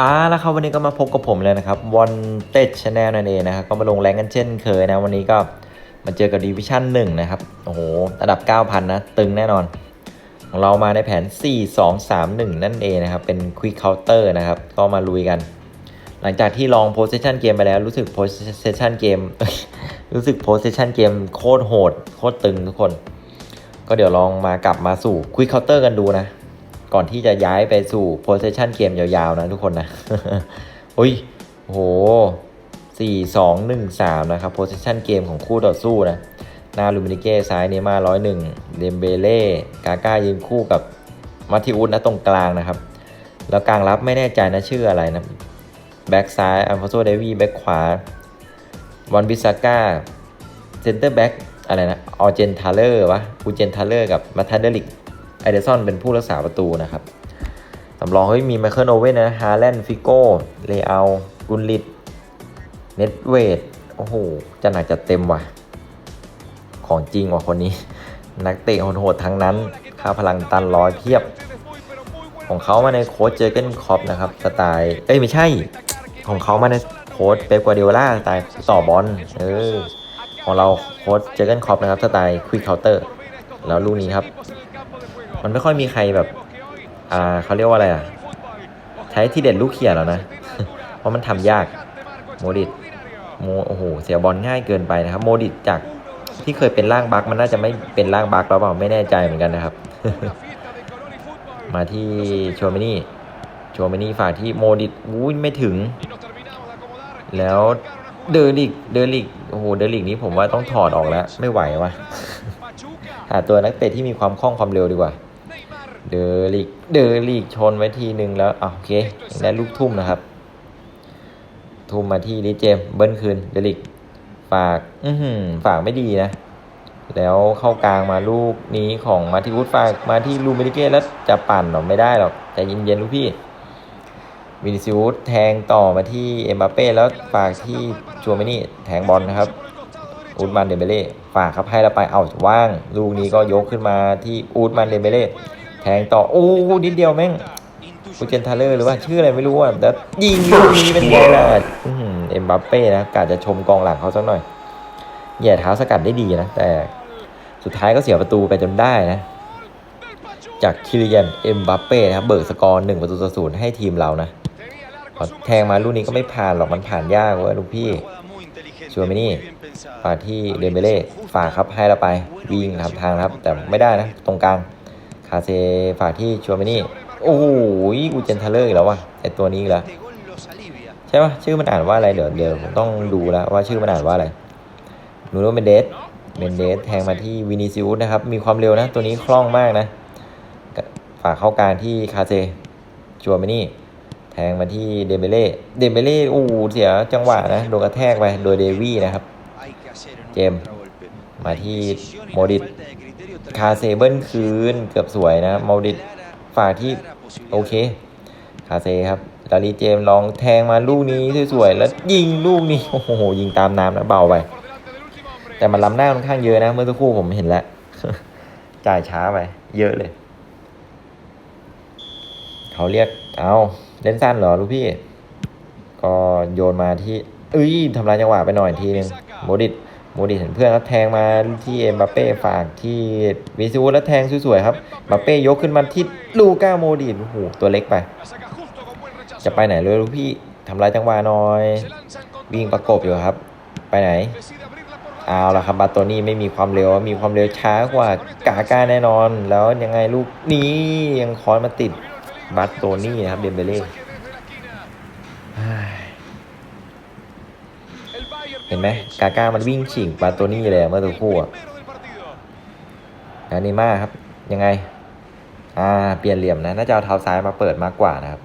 อ่าแล้วครับวันนี้ก็มาพบกับผมเลยนะครับวันเต็ดชาแนลนั่นเองนะครับก็มาลงแรงกันเช่นเคยนะวันนี้ก็มาเจอกับดิวิชั่น1นะครับโอ้โหระดับ 9,000 นะ ตึงแน่นอน ของเรามาในแผน 4 2 3 1 นั่นเองนะครับ เป็น Quick Counter นะครับ ก็มาลุยกัน หลังจากที่ลอง Possession Game ไปแล้วรู้สึก Possession Game รู้สึก Possession Game โคตรโหด โคตรตึงทุกคน ก็เดี๋ยวลองมากลับมาสู่ Quick Counter กันดูนะ ก่อนที่จะย้ายไปสู่ Possession Game ยาวๆนะทุกคนนะอุ้ยโห4 2 1 3นะครับ Possession Game ของคู่ต่อสู้นะนาลูมินิเก้ซ้ายเนย์มาร้อยหนึ่งเดมเบเล่กาก้ายืนคู่กับมาทิอุสนะตรงกลางนะครับ แล้วกลางรับไม่แน่ใจนะชื่ออะไรนะแบ็กซ้ายอัลฟาโซเดวีแบ็กขวาวันบิซาก้าเซนเตอร์แบ็กอะไรนะออเจนทาเลอร์วะอูเจนทาเลอร์กับมาทันเดลิก ไอเดซอนเป็นผู้รักษาประตูนะครับสำรองเฮ้ยมีไมเคิลโอเว่นนะฮาแลนด์ฟิโก้เลอากุนลิดเน็ตเวดโอ้โหจะหนักจะเต็มว่ะ ของจริงว่ะคนนี้ นักเตะโหดๆทั้งนั้น ค่าพลังตันร้อยเพียบ ของเขามาในโค้ชเจอเกนคอปนะครับสไตล์เอ้ยไม่ใช่ ของเขามาในโค้ชเป๊ปกัวเดโอล่าสไตล์ต่อบอลเออของเราโค้ชเจอเกนคอปนะครับสไตล์ควิกเคาน์เตอร์แล้วลูกนี้ครับ มันไม่ค่อยมีใครแบบ อ่าเขาเรียกว่าอะไรอะ ใช้ที่เด็ดลูกเขี่ยแล้วนะ เพราะมันทำยาก โมดิตโมโอ้โห เสียบอลง่ายเกินไปนะครับ โมดิตจากที่เคยเป็นร่างบักมันน่าจะไม่เป็นร่างบักแล้วเปล่าไม่แน่ใจเหมือนกันนะครับ มาที่โชเมนี่โชเมนี่ฝากที่โมดิตอุ้ยไม่ถึง แล้วเดอริกเดอริกโอ้โหเดอริกนี้ผมว่าต้องถอดออกแล้ว ไม่ไหววะหาตัวนักเตะที่มีความคล่องความเร็วดีกว่า เดอริกเดอริกชนไว้ทีหนึ่งแล้วอะโอเคได้ลูกทุ่มนะครับ ทุ่มมาที่ลิเจมเบิ้ลคืนเดอริกฝาก อือหือฝากไม่ดีนะ แล้วเข้ากลางมาลูกนี้ของมาทิวุฒฝากมาที่ลูมินิเก้แล้วจะปั่นหรอกไม่ได้หรอกใจเย็นๆลูกพี่วินิซิอุสแทงต่อมาที่เอ็มบัปเป้แล้วฝากที่ชัวเมนี่แทงบอลนะครับอูดมันเดมเบเล่ฝากครับให้แล้วไปเอาว่าง ลูกนี้ก็ยกขึ้นมาที่อูดมันเดมเบเล่ แทงต่อ โอ้ นิดเดียวแม่งกูเจนทาเลอร์หรือว่าชื่ออะไรไม่รู้อะแต่ยิงลูกนี้เป็นไงล่ะเอ็มบัปเป้นะกาจะชมกองหลังเขาสักหน่อยแย่เท้าสกัดได้ดีนะ แต่สุดท้ายก็เสียประตูไปจนได้นะ จากคิริยันเอ็มบัปเป้นะครับเบิกสกอร์หนึ่งประตูต่อศูนย์ให้ทีมเรานะแทงมาลูกนี้ก็ไม่ผ่านหรอกมันผ่านยากเว้ยลูกพี่ชัวร์ไหมนี่ฝากที่เดมเบเล่ฝากครับให้เราไปวิ่งทำทางครับ แต่ไม่ได้นะ ตรงกลางาเซฝากที่ชัวร์ไหมนี่ โอ้โหกูเจนทาเลอร์อีกแล้วว่ะไอตัวนี้อีกแล้วใช่ปะชื่อมันอ่านว่าอะไรเดี๋ยวเดี๋ยวผมต้องดูแล้วว่าชื่อมันอ่านว่าอะไรนูโนเมนเดสเมนเดสแทงมาที่วินิซิอุสนะครับ มีความเร็วนะ ตัวนี้คล่องมากนะ ฝากเข้ากลางที่คาเซชัวร์ไหมนี่ แทงมาที่เดมเบเล่เดมเบเล่โอ้โหเสียจังหวะนะ โดนกระแทกไปโดยเดวี่นะครับ เจม มาที่โมดิต คาเซเบิลคืนเกือบสวยนะโมดิตฝากที่โอเค คาเซครับลาลีเจมลองแทงมาลูกนี้สวยๆแล้วยิงลูกนี้โอ้โหยิงตามน้ำนะเบาไป แต่มันล้ำหน้าค่อนข้างเยอะนะ เมื่อสักครู่ผมเห็นแล้ว จ่ายช้าไป เยอะเลย เขาเรียกเอาเล่นสั้นเหรอลูกพี่ ก็โยนมาที่เอ้ยทำลายจังหวะไปหน่อยทีนึงโมดิต โมดิเห็นเพื่อนเขาแทงมาที่เอ็มบัปเป้ฝากที่วิซิวุแล้วแทงสวยๆครับบัปเป้ยกขึ้นมาที่ลูก้าโมดิโอ้โหตัวเล็กไป จะไปไหนเลยลูกพี่ทำลายจังหวะน่อย วิ่งประกบอยู่ครับ ไปไหนเอาละครับบาโตนี่ไม่มีความเร็วมีความเร็วช้ากว่ากาก้าแน่นอน แล้วยังไงลูกนี้ยังคอนมาติดบาโตนี่นะครับเดมเบเล่เฮ้ย เห็นไหมกาก้ามันวิ่งฉิงบาโตนี่เลยอะเมื่อตัวคู่อะแล้วนีม่าครับ ยังไง อ่า เปลี่ยนเหลี่ยมนะ น่าจะเอาเท้าซ้ายมาเปิดมากกว่านะครับ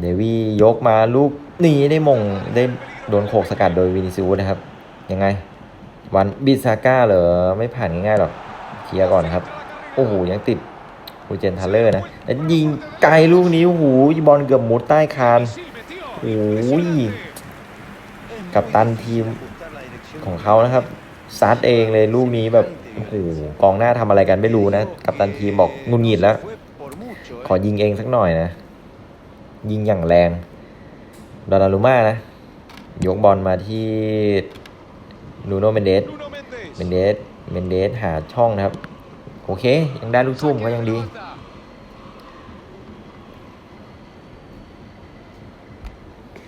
เดวี่ยกมาลูกหนีได้มงได้โดนโขกสกัดโดยวินิซิอุสนะครับ ยังไง วันบิซาก้าเหรอ ไม่ผ่านง่ายๆหรอกเคลียร์ก่อนครับ โอ้โห ยังติดอูเจนทัลเลอร์นะแล้วยิงไกลลูกนี้โอ้โหบอลเกือบมุดใต้คาน โอ้ยกับตันทีมของเขานะครับซัดเองเลยลูกนี้แบบโอ้โหกองหน้าทำอะไรกันไม่รู้นะ กับตันทีมบอกงุนหงิดแล้ว ขอยิงเองสักหน่อยนะ ยิงอย่างแรงดอนารุม่านะ ยกบอลมาที่นูโนเมนเดสเมนเดสเมนเดสหาช่องนะครับ โอเค ยังได้ลูกทุ่มก็ยังดี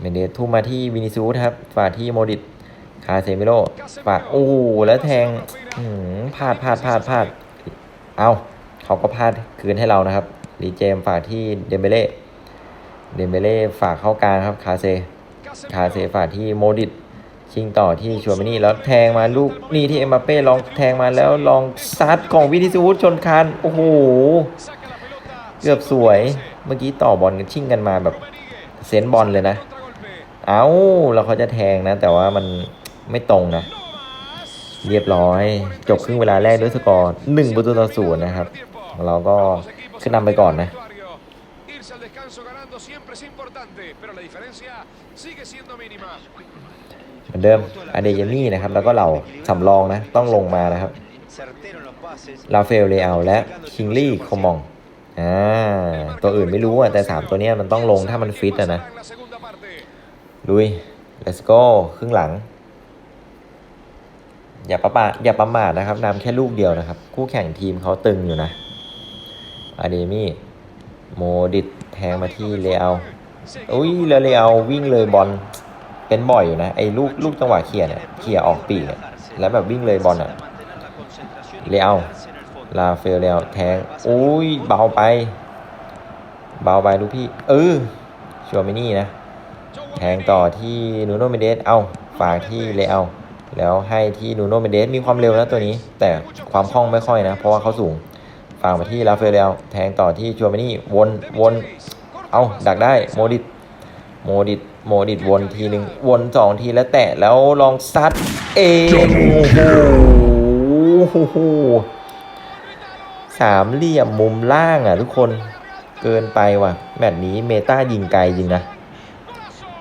เมนเดสทุ่มมาที่วินิซูสครับฝากที่โมดิตคาเซมิโลฝากโอ้แล้วแทงพลาดพลาดพลาดพลาดเอาเขาก็พลาดคืนให้เรานะครับรีเจมฝากที่เดมเบเล่เดมเบเล่ฝากเข้ากลางครับคาเซคาเซฝากที่โมดิตชิงต่อที่ชัวร์มินี่แล้วแทงมาลูกนี่ที่เอ็มบัปเป้ลองแทงมาแล้วลองซัดของวินิซูสชนคานโอ้โหเกือบสวยเมื่อกี้ต่อบอลกันชิ่งกันมาแบบเซนบอลเลยนะ เอ้าแล้วเขาจะแทงนะ แต่ว่ามันไม่ตรงนะ เรียบร้อย จบครึ่งเวลาแรกด้วยสกอร์1ประตูต่อศูนย์นะครับ เราก็ขึ้นนำไปก่อนนะ เหมือนเดิมอเดเยมี่นะครับ แล้วก็เราสำรองนะ ต้องลงมานะครับลาเฟลเลอาและคิงลี่คอมองอ่าตัวอื่นไม่รู้อะแต่ 3 ตัวนี้มันต้องลงถ้ามันฟิตอะนะ ลุย let's go ครึ่งหลัง อย่าประมาทอย่าประมาทนะครับนำแค่ลูกเดียวนะครับ คู่แข่งทีมเขาตึงอยู่นะอาเดมี่โมดิตแทงมาที่เลอาอุ้ยแล้วเลอาวิ่งเลยบอลเป็นบ่อยอยู่นะไอ้ลูกลูกจังหวะเคลียเนี่ยเคลียออกปีกแล้วแบบวิ่งเลยบอลอะเลอาลาเฟลเลอาแทงอุ้ยเบาไป เบาไปลูกพี่เออชัวร์มินี่นะ แทงต่อที่นูโนเมเดส เอา ฝากที่เลเอา แล้วให้ที่นูโนเมเดสมีความเร็วนะตัวนี้ แต่ความคล่องไม่ค่อยนะ เพราะว่าเขาสูง ฝากมาที่ลาเฟลเลวแทงต่อที่ชัวร์มินี่ วน วน เอาดักได้ โมดิต โมดิต โมดิตวนทีหนึ่งวนสองทีแล้วแตะ แล้วลองซัด เองโอ้โหสามเหลี่ยมมุมล่างอะทุกคน เกินไปว่ะ แมตช์นี้เมตายิงไกลจริงนะ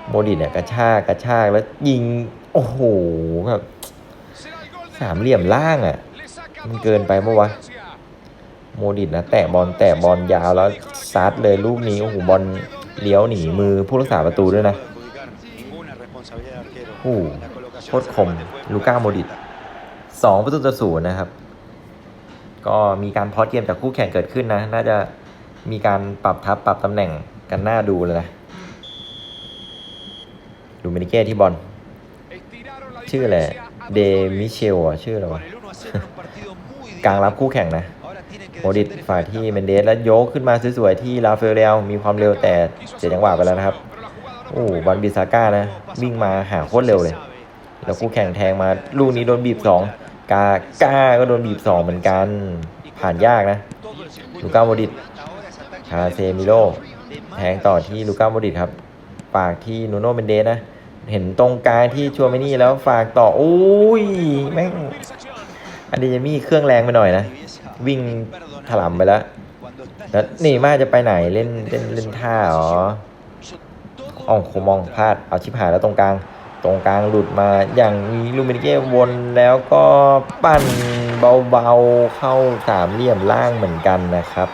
โมดิเนี่ยกระชากกระชากแล้วยิง โอ้โหแบบสามเหลี่ยมล่างอะ มันเกินไปเมื่อวะ โมดิตนะแตะบอลแตะบอลยาวแล้วซัดเลยลูกนี้ โอ้โหบอลเลี้ยวหนีมือผู้รักษาประตูด้วยนะโอ้โหโคตรคมลูก้าโมดิตสองประตูต่อศูนย์นะครับ ก็มีการพอดเกมจากคู่แข่งเกิดขึ้นนะ น่าจะมีการปรับทับปรับตำแหน่งกันหน้าดูเลยนะ เมนิเก้ที่บอลชื่ออะไรเดมิเชลอะชื่ออะไรวะกลางรับคู่แข่งนะโมดิตฝ่ายที่เมนเดสแล้วยกขึ้นมาสวยๆที่ลาเฟลเรลมีความเร็วแต่เสียจังหวะไปแล้วนะครับโอ้บอลบิซาก้านะ วิ่งมาหาโคตรเร็วเลย แล้วคู่แข่งแทงมาลูกนี้โดนบีบสองกาก้าก็โดนบีบสองเหมือนกัน ผ่านยากนะลูก้าโมดิตคาเซมิโลแทงต่อที่ลูก้าโมดิตครับฝากที่นูโนเมนเดสนะ เห็นตรงกลางที่ชัวร์มินี่แล้วฝากต่อโอ้ยแม่งอันเดยมี่เครื่องแรงไปหน่อยนะ วิ่งถลำไปแล้วแล้วนี่มาจะไปไหนเล่นเล่นเล่นท่าเหรออ๋อโคมองพลาดเอาชิบหายแล้วตรงกลาง ตรงกลางหลุดมาอย่างมีลูมินิเก้วนแล้วก็ปั่นเบาๆเข้าสามเหลี่ยมล่างเหมือนกันนะครับ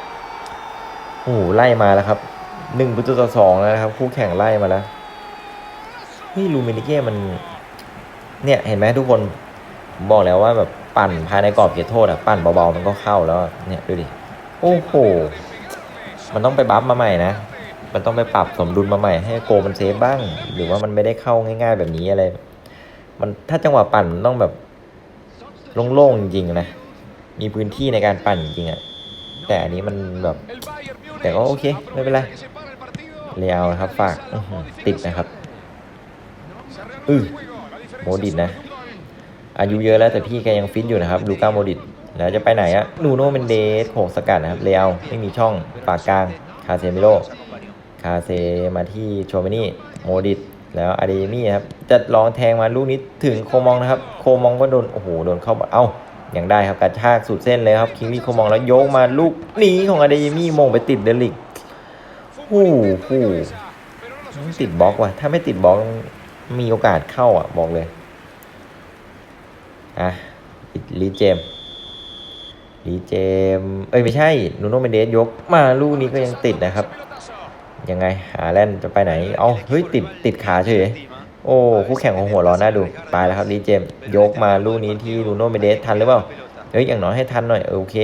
โอ้โหไล่มาแล้วครับหนึ่งประตูต่อสองแล้วนะครับ คู่แข่งไล่มาแล้ว เฮ้ยลูมินิเก้มัน เนี่ยเห็นไหมทุกคนบอกแล้วว่าแบบปั่นภายในกรอบเขตโทษอะปั่นเบาๆมันก็เข้าแล้ว เนี่ยดูดิโอ้โหมันต้องไปบัฟมาใหม่นะมันต้องไปปรับสมดุลมาใหม่ให้โกมันเซฟบ้าง หรือว่ามันไม่ได้เข้าง่าย ๆ แบบนี้อะไร มันถ้าจังหวะปั่นมันต้องแบบโล่งๆจริงๆนะมีพื้นที่ในการปั่นจริงๆอะแต่อันนี้มันแบบ แต่ก็โอเค ไม่เป็นไรเลียวนะครับฝากติดนะครับ อือโมดิต solo นะ อายุเยอะแล้วแต่พี่แกยังฟิตอยู่นะครับลูก้าโมดิตแล้วจะไปไหนอะนูโน่เมนเดสโขกสกัดนะครับเลียวไม่มีช่องปากกลางคาเซมิโลคาเซมาที่โชเมนี่โมดิตแล้วอาเดมี่ครับจะลองแทงมาลูกนี้ถึงโคมองนะครับ โคมองก็โดนโอ้โหโดนเข้าเอ้าอย่างได้ครับกระชากสุดเส้นเลยครับคิงลี่โคมองแล้วโยกมาลูกนี้ของอาเดมี่มงไปติดเดลิก Fútbol Uh, intenso de uh. cabeza, pero no lo ต้ติดบล็อกว่ะถ้าไม่ติดบล็อก มีโอกาสเข้าอะ บอกเลย อะลีเจมดีเจม เอ้ย ไม่ใช่นูโนเมเดสยกมาลูกนี้ก็ยังติดนะครับ ยังไงหาแลนจะไปไหน เอาเฮ้ย ติดติดขาเฉยโอ้คู่แข่งของหัวร้อนน่าดูตายแล้วครับดีเจม ยกมาลูกนี้ที่นูโนเมเดสทันหรือเปล่าเฮ้ยอย่างน้อยให้ทันหน่อยเออโอเค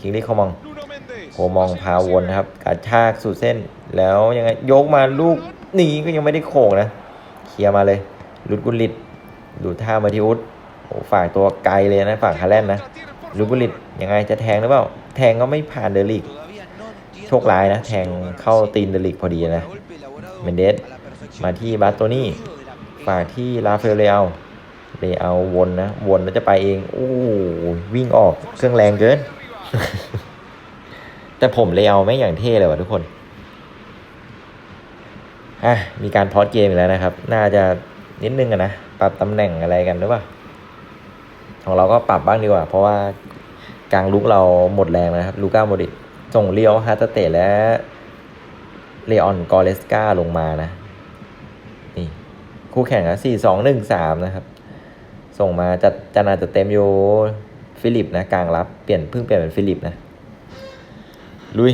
คิงลี่เขามองโคมองพาวนนะครับกระชากสุดเส้น แล้วยังไงยกมาลูกนี้ก็ยังไม่ได้โขกนะ เคลียร์มาเลยลุดกุลิตดูท่ามาทีอุดโอ้ฝ่ากตัวไกลเลยนะฝั่งฮาแลนด์นะลุดกุลิตยังไงจะแทงหรือเปล่าแทงก็ไม่ผ่านเดลิกโชคร้ายนะ แทงเข้าตีนเดลิกพอดีนะเมนเดสมาที่บาสโตนี่ฝากที่ลาเฟลเลอาเลอาวนนะ วนแล้วจะไปเอง โอ้วิ่งออกเครื่องแรงเกิน แต่ผมเลเอาไม่อย่างเท่เลยว่ะทุกคน อะมีการพอดเกมอีกแล้วนะครับ น่าจะนิดนึงอะนะ ปรับตำแหน่งอะไรกันหรือเปล่า ของเราก็ปรับบ้างดีกว่า เพราะว่ากลางลุกเราหมดแรงนะครับ ลูก้าโมดิส่งเลียวฮาตาเตและเลออนกอเลสกาลงมานะ นี่ คู่แข่งอะสี่สองหนึ่งสามนะครับ ส่งมาจัดจันอาจจะเต็มอยู่ฟิลิปนะ กลางรับ เปลี่ยนเพิ่งเปลี่ยนเป็นฟิลิปนะ ลุย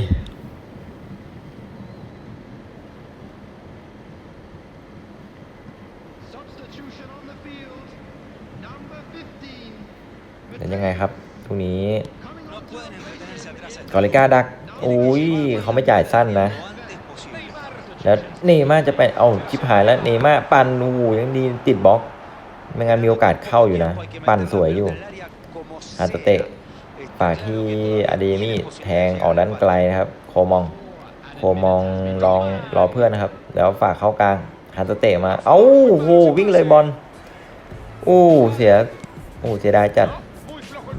เป็นยังไงครับทุกนี้กอริก้าดักอุ้ยเขาไม่จ่ายสั้นนะ แล้วเนม่าจะไปเอาชิบหายแล้วเนม่าปั่นโอ้โหยังดีติดบล็อกไม่งั้นมีโอกาสเข้าอยู่นะ ปั่นสวยอยู่ฮาตเตะฝากที่อะเดมี่แทงออกด้านไกลนะครับ โคมอง โคมองลองรอเพื่อนนะครับ แล้วฝากเข้ากลางฮาตเตะมา เอ้าโอ้โหวิ่งเลยบอลโอ้เสียโอ้เสียดายจัด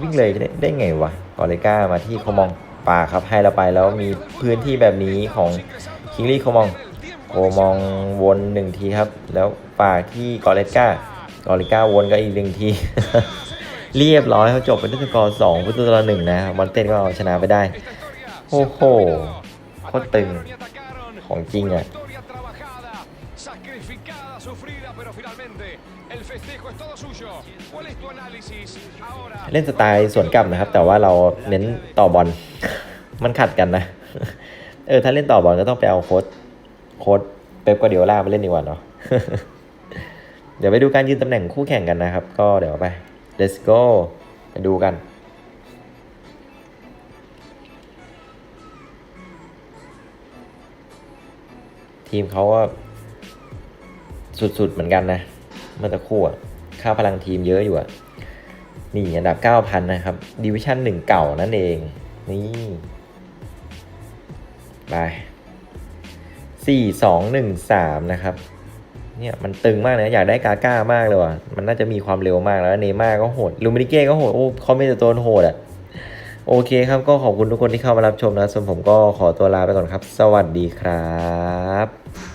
วิ่งเลยได้ได้ไงวะกอริก้ามาที่โคมองป่าครับให้เราไปแล้วมีพื้นที่แบบนี้ของคิงลี่โคมองโคมองวนหนึ่งทีครับ แล้วป่าที่กอริก้ากอริก้าวนก็อีกหนึ่งที เรียบร้อยเขาจบเป็นด้วยสกอร์สองประตูต่อหนึ่งนะมอนเต้นก็เอาชนะไปได้ Esta historia Ojo. siempre cambió. Joten. Atacaron y atacaron. Con Kinga. Victoria trabajada, sacrificada, sufrida, pero finalmente el เล่นสไตล์สวนกลับนะครับ แต่ว่าเราเน้นต่อบอล มันขัดกันนะ เออ ถ้าเล่นต่อบอลก็ต้องไปเอาโค้ดโค้ดเป๊ปกวาร์ดิโอลามาเล่นดีกว่าเนาะเดี๋ยวไปดูการยืนตำแหน่งคู่แข่งกันนะครับ ก็เดี๋ยวไป let's go ไปดูกันทีมเขาก็สุดๆเหมือนกันนะ เมื่อตะคู่อะค่าพลังทีมเยอะอยู่อะนี่อันดับ 9,000 นะครับดิวิชั่น1เก่านั่นเอง นี่ ไป 4 2 1 3 นะครับ เนี่ยมันตึงมากนะ อยากได้กาก้ามากเลยว่ะ มันน่าจะมีความเร็วมากแล้ว เนม่าก็โหด ลูมินิเก้ก็โหด โอ้เขาไม่แต่ตัวโหดอะ โอเคครับก็ขอบคุณทุกคนที่เข้ามารับชมนะ ส่วนผมก็ขอตัวลาไปก่อนครับ สวัสดีครับ